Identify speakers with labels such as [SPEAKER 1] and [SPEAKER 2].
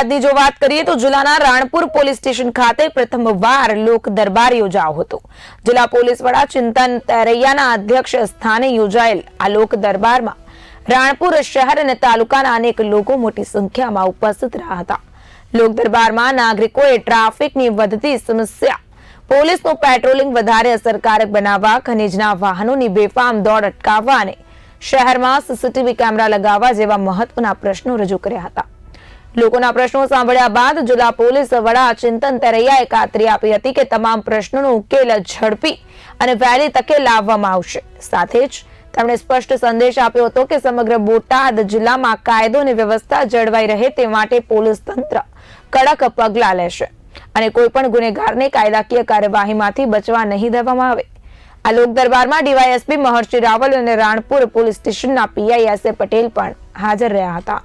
[SPEAKER 1] બાદની જો વાત કરીએ તો જિલ્લાના રાણપુર પોલીસ સ્ટેશન ખાતે પ્રથમવાર લોક દરબાર યોજાયો હતો. જિલ્લા પોલીસ વડા ચિંતન તરૈયાના અધ્યક્ષ સ્થાને યોજાયેલ આ લોક દરબારમાં રાણપુર શહેર અને તાલુકાના અનેક લોકો મોટી સંખ્યામાં ઉપસ્થિત રહ્યા હતા. લોક દરબારમાં નાગરિકોએ ટ્રાફિકની વધતી સમસ્યા, પોલીસનું પેટ્રોલિંગ વધારે અસરકારક બનાવવા, ખનીજના વાહનોની બેફામ દોડ અટકાવવા અને શહેરમાં સીસીટીવી કેમેરા લગાવવા જેવા મહત્વના પ્રશ્નો રજૂ કર્યા હતા. લોકોના પ્રશ્નો સાંભળ્યા બાદ જિલ્લા પોલીસ વડા ચિંતન તરૈયાએ ખાતરી આપી હતી કે તમામ પ્રશ્નોનો ઉકેલ ઝડપી અને વહેલી તકે લાવવામાં આવશે. સાથે જ તેમણે સ્પષ્ટ સંદેશ આપ્યો હતો કે સમગ્ર બોટાદ જિલ્લામાં કાયદો અને વ્યવસ્થા જળવાઈ રહે તે માટે પોલીસ તંત્ર કડક પગલાં લેશે અને કોઈ પણ ગુનેગારને કાયદાકીય કાર્યવાહીમાંથી બચવા નહીં દેવામાં આવે. આ લોક દરબારમાં ડીવાયએસપી મહર્ષિ રાવલ અને રાણપુર પોલીસ સ્ટેશનના પીઆઈ એસ પટેલ પણ હાજર રહ્યા હતા.